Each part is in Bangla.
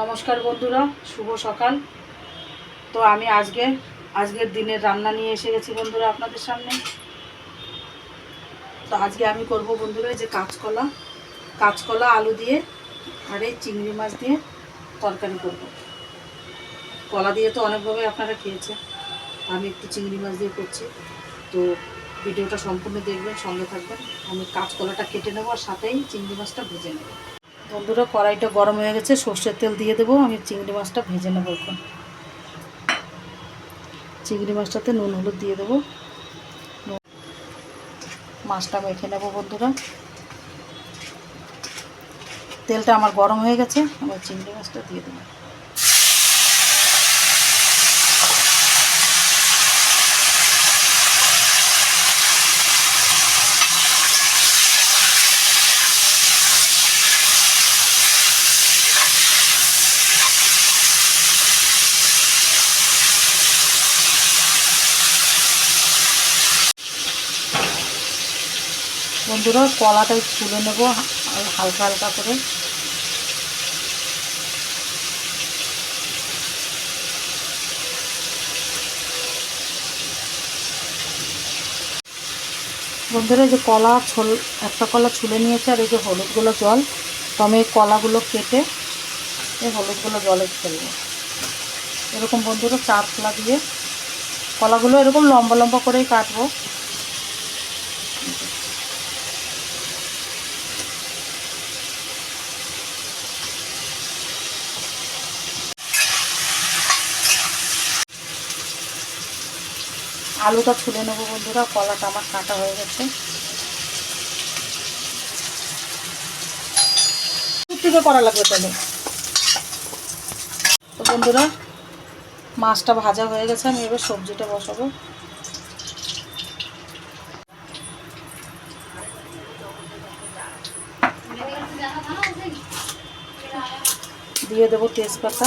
নমস্কার বন্ধুরা, শুভ সকাল। তো আমি আজকে, আজকের দিনের রান্না নিয়ে এসে গেছি বন্ধুরা আপনাদের সামনে। তো আজকে আমি করব বন্ধুরা যে কাঁচকলা। কাঁচকলা, আলু দিয়ে আর এই চিংড়ি মাছ দিয়ে তরকারি করব। কলা দিয়ে তো অনেকভাবে আপনারা খেয়েছেন। আমি একটু চিংড়ি মাছ দিয়ে করছি। তো ভিডিওটা সম্পূর্ণ দেখবেন, সঙ্গে থাকবেন। আমি কাঁচকলাটা কেটে নেব আর সাথেই চিংড়ি মাছটা ভেজে নেব। বন্ধুরা, কড়াইটা গরম হয়ে গেছে, সর্ষের তেল দিয়ে দেবো। আমি চিংড়ি মাছটা ভেজে নেব এখন। চিংড়ি মাছটাতে নুন, হলুদ দিয়ে দেবো। মাছটা মেখে নেব বন্ধুরা। তেলটা আমার গরম হয়ে গেছে আমার চিংড়ি মাছটা দিয়ে দেবো। বন্ধুরা, কলাটা তুলে নেব হালকা হালকা করে। বন্ধুরা যে কলা ছোল, একটা কলা ছুলে নিয়েছে, আর এই যে হলুদগুলো জল, তো আমি এই কলাগুলো কেটে এই হলুদগুলো জলে ফেলব এরকম বন্ধুরা চার খোলা দিয়ে কলাগুলো এরকম লম্বা লম্বা করেই কাটবো। আলুটা ছুলে নেব বন্ধুরা, কলাটা আমার কাটা হয়ে গেছে। করা লাগবে তাহলে। তো বন্ধুরা, মাছটা ভাজা হয়ে গেছে, আমি এবার সবজিটা বসাবো। দিয়ে দেবো তেজপাতা।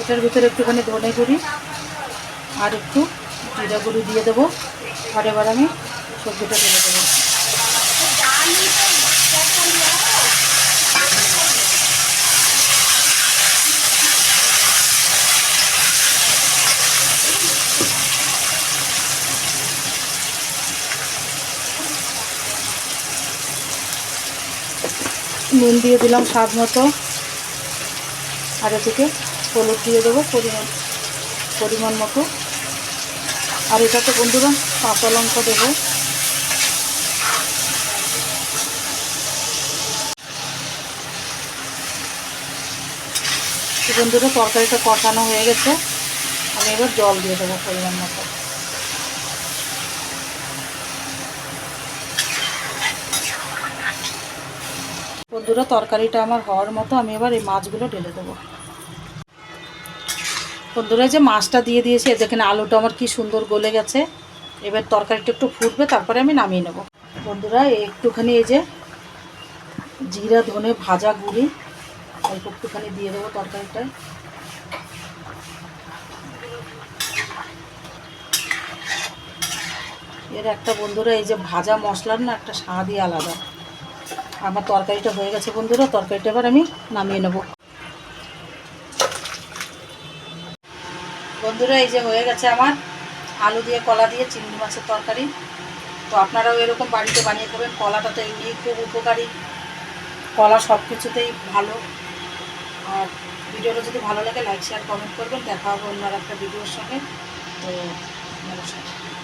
এটার ভিতরে একটুখানি ধনে গুঁড়ি আর একটু জিরা গুঁড়ি দিয়ে দেবো। আর এবার আমি সবজিটা ঢেলে দেবো। নুন দিয়ে দিলাম স্বাদ মতো। আর এদিকে হলুদ দিয়ে দেবো পরিমাণ পরিমাণ মতো। আর এটাতে বন্ধুরা কাঁচা লঙ্কা দেবো। বন্ধুরা, তরকারিটা কষানো হয়ে গেছে। আমি এবার জল দিয়ে দেবো পরিমাণ মতো। বন্ধুরা, তরকারিটা আমার হওয়ার মতো, আমি এবার এই মাছগুলো ঢেলে দেবো। বন্ধুরা যে মাছটা দিয়ে দিয়েছি দেখেন আলুটা আমার কি সুন্দর গলে গেছে। এবার তরকারিটা একটু ফুটবে, তারপরে আমি নামিয়ে নেব। বন্ধুরা একটুখানি এই যে জিরা, ধনে ভাজা গুঁড়ি, অল্প একটুখানি দিয়ে দেবো তরকারিটায় এর একটা বন্ধুরা, এই যে ভাজা মশলার না একটা স্বাদই আলাদা। আমার তরকারিটা হয়ে গেছে বন্ধুরা, তরকারিটা এবার আমি নামিয়ে নেব। বন্ধুরা, এই যে হয়ে গেছে আমার আলু দিয়ে, কলা দিয়ে চিংড়ি মাছের তরকারি। তো আপনারাও এরকম বাড়িতে বানিয়ে খাবেন, কলাটা তো এমনি খুব উপকারী। কলা সব কিছুতেই ভালো। আর ভিডিওটা যদি ভালো লাগে লাইক শেয়ার কমেন্ট করবেন। দেখা হবে অন্য একটা ভিডিওর সঙ্গে। তো, নমস্কার।